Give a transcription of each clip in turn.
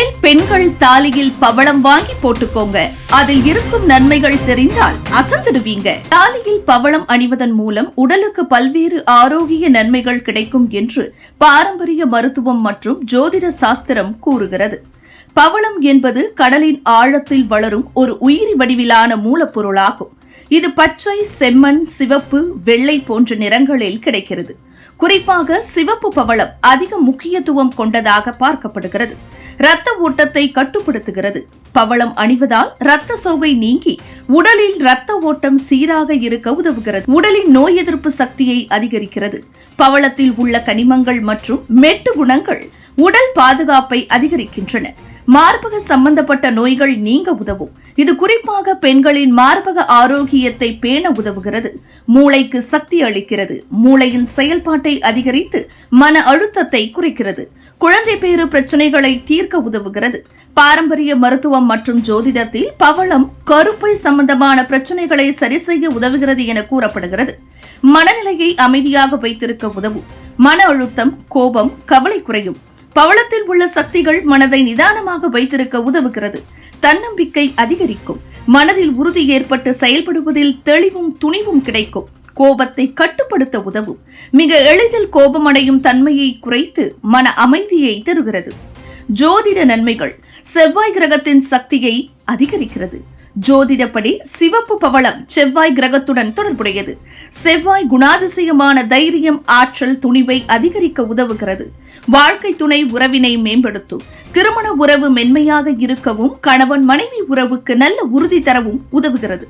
இனிமேல் பெண்கள் தாலியில் பவளம் வாங்கி போட்டுக்கோங்க. அதில் இருக்கும் நன்மைகள் தெரிந்தால் அசந்துடுவீங்க தாலியில் பவளம் அணிவதன் மூலம் உடலுக்கு பல்வேறு ஆரோக்கிய நன்மைகள் கிடைக்கும் என்று பாரம்பரிய மருத்துவம் மற்றும் ஜோதிட சாஸ்திரம் கூறுகிறது. பவளம் என்பது கடலின் ஆழத்தில் வளரும் ஒரு உயிரி வடிவிலான மூலப்பொருளாகும். இது பச்சை செம்மண் சிவப்பு வெள்ளை போன்ற நிறங்களில் கிடைக்கிறது. குறிப்பாக சிவப்பு பவளம் அதிக முக்கியத்துவம் கொண்டதாக பார்க்கப்படுகிறது. இரத்த ஓட்டத்தை கட்டுப்படுத்துகிறது. பவளம் அணிவதால் இரத்த சோகை நீங்கி உடலில் இரத்த ஓட்டம் சீராக இருக்க உதவுகிறது. உடலின் நோய் எதிர்ப்பு சக்தியை அதிகரிக்கிறது. பவளத்தில் உள்ள கனிமங்கள் மற்றும் மெட்டு குணங்கள் உடல் பாதுகாப்பை அதிகரிக்கின்றன. மார்பக சம்பந்தப்பட்ட நோய்கள் நீங்க உதவும். இது குறிப்பாக பெண்களின் மார்பக ஆரோக்கியத்தை பேண உதவுகிறது. மூளைக்கு சக்தி அளிக்கிறது. மூளையின் செயல்பாட்டை அதிகரித்து மன அழுத்தத்தை குறைக்கிறது. குழந்தை பேறு பிரச்சனைகளை தீர்க்க உதவுகிறது. பாரம்பரிய மருத்துவம் மற்றும் ஜோதிடத்தில் பவளம் கருப்பை சம்பந்தமான பிரச்சனைகளை சரி செய்ய உதவுகிறது என கூறப்படுகிறது. மனநிலையை அமைதியாக வைத்திருக்க உதவும். மன அழுத்தம் கோபம் கவலை குறையும். பவளத்தில் உள்ள சக்திகள் மனதை நிதானமாக வைத்திருக்க உதவுகிறது. தன்னம்பிக்கை அதிகரிக்கும். மனதில் உறுதி ஏற்பட்டு செயல்படுவதில் தெளிவும் துணிவும் கிடைக்கும். கோபத்தை கட்டுப்படுத்த உதவும். மிக எளிதில் கோபமடையும் தன்மையை குறைத்து மன அமைதியை தருகிறது. ஜோதிட நன்மைகள். செவ்வாய் கிரகத்தின் சக்தியை அதிகரிக்கிறது. ஜோதிடப்படி சிவப்பு பவளம் செவ்வாய் கிரகத்துடன் தொடர்புடையது. செவ்வாய் குணாதிசயமான தைரியம் ஆற்றல் துணிவை அதிகரிக்க உதவுகிறது. வாழ்க்கை துணை உறவினை மேம்படுத்தும். திருமண உறவு மென்மையாக இருக்கவும் கணவன் மனைவி உறவுக்கு நல்ல உறுதி தரவும் உதவுகிறது.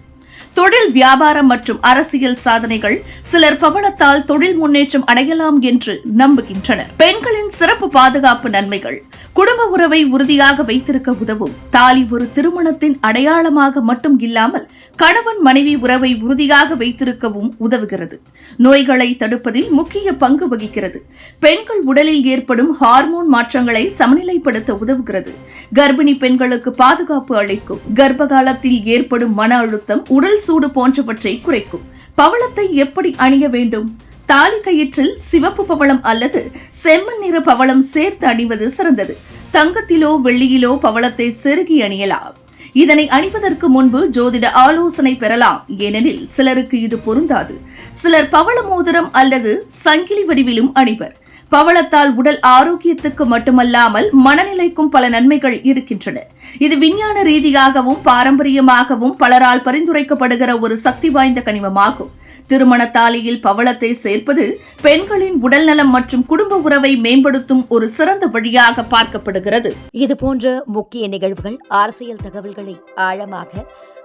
தொழில் வியாபாரம் மற்றும் அரசியல் சாதனைகள் சிலர் பவளத்தால் தொழில் முன்னேற்றம் அடையலாம் என்று நம்புகின்றனர். பெண்களின் சிறப்பு பாதுகாப்பு நன்மைகள். குடும்ப உறவை உறுதியாக வைத்திருக்க உதவும். தாலி ஒரு திருமணத்தின் அடையாளமாக மட்டும் இல்லாமல் கணவன் மனைவி உறவை உறுதியாக வைத்திருக்கவும் உதவுகிறது. நோய்களை தடுப்பதில் முக்கிய பங்கு வகிக்கிறது. பெண்கள் உடலில் ஏற்படும் ஹார்மோன் மாற்றங்களை சமநிலைப்படுத்த உதவுகிறது. கர்ப்பிணி பெண்களுக்கு பாதுகாப்பு அளிக்கும். கர்ப்ப காலத்தில் ஏற்படும் மன அழுத்தம் உடல் சூடு போன்றவற்றை குறைக்கும். பவளத்தை எப்படி அணிய வேண்டும்? தாலி கயிற்றில் சிவப்பு பவளம் அல்லது செம்மண் நிற பவளம் சேர்த்து அணிவது சிறந்தது. தங்கத்திலோ வெள்ளியிலோ பவளத்தை செருகி அணியலாம். இதனை அணிவதற்கு முன்பு ஜோதிட ஆலோசனை பெறலாம். ஏனெனில் சிலருக்கு இது பொருந்தாது. சிலர் பவள மோதிரம் அல்லது சங்கிலி வடிவிலும் அணிவர். பவளத்தால் உடல் ஆரோக்கியத்துக்கு மட்டுமல்லாமல் மனநிலைக்கும் பல நன்மைகள் இருக்கின்றன. இது விஞ்ஞான ரீதியாகவும் பாரம்பரியமாகவும் பலரால் பரிந்துரைக்கப்படுகிற ஒரு சக்தி வாய்ந்த கனிமமாகும். திருமண தாலியில் பவளத்தை சேர்ப்பது பெண்களின் உடல்நலம் மற்றும் குடும்ப உறவை மேம்படுத்தும் ஒரு சிறந்த வழியாக பார்க்கப்படுகிறது. இது போன்ற முக்கிய நிகழ்வுகள் அரசியல் தகவல்களை ஆழமாக